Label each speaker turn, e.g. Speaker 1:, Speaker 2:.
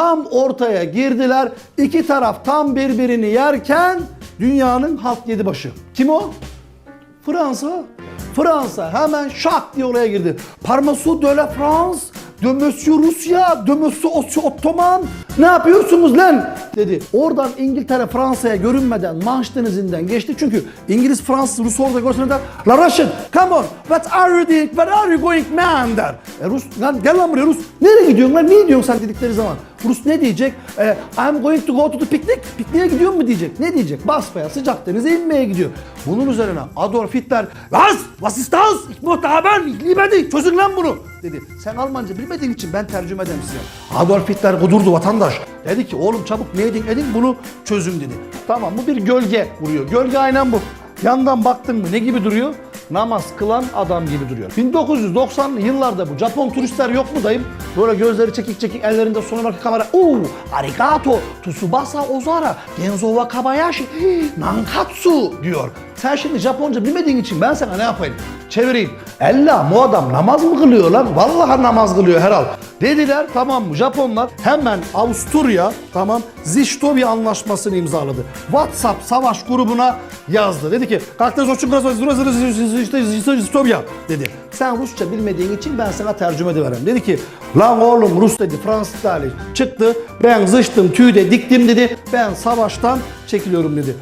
Speaker 1: Tam ortaya girdiler. İki taraf tam birbirini yerken dünyanın halk yedi başı. Kim o? Fransa. Fransa hemen şak diye olaya girdi. Parmesan de la France, de Monsieur Rusya, de Monsieur Ottoman. Ne yapıyorsunuz lan? dedi. Oradan İngiltere Fransa'ya görünmeden Manş Denizi'nden geçti. Çünkü İngiliz, Fransız, Rus orada görsene der. La Russian, come on, what are you doing, where are you going man der. E Rus, lan gel lan buraya Rus. Nereye gidiyorsun lan, ne diyorsun sen dedikleri zaman. Rus ne diyecek? E, I'm going to go to the picnic. Pikniğe gidiyor mu diyecek. Ne diyecek? Basbaya sıcak denize inmeye gidiyor. Bunun üzerine Adolf Hitler Was? Was ist das? Ich möchte haben. Ich liebe dich. Çözün lan bunu. Dedi. Sen Almanca bilmediğin için ben tercüme ederim size. Adolf Hitler kudurdu vatandaş. Dedi ki oğlum çabuk ne edin edin bunu çözün dedi. Tamam bu bir gölge vuruyor. Gölge aynen bu. Yandan baktın mı ne gibi duruyor? Namaz kılan adam gibi duruyor. 1990'lı yıllarda bu Japon turistler yok mu dayım? Böyle gözleri çekik çekik ellerinde sonraki kamera. Oo, arigato, tsubasa ozara, genzo wa kabayashi, nankatsu diyor. Sen şimdi Japonca bilmediğin için ben sana ne yapayım? Çevireyim. Ella bu adam namaz mı kılıyor lan? Vallahi namaz kılıyor herhal. Dediler tamam mı? Japonlar hemen Avusturya tamam Ziştobi anlaşmasını imzaladı. WhatsApp savaş grubuna yazdı. Dedi ki Kalktınız Oçun Ziştobya dedi. Sen Rusça bilmediğin için ben sana tercüme de verem. Dedi ki lan oğlum Rus dedi Fransız tali çıktı. Ben zıştım tüyde diktim dedi. Ben savaştan çekiliyorum dedi.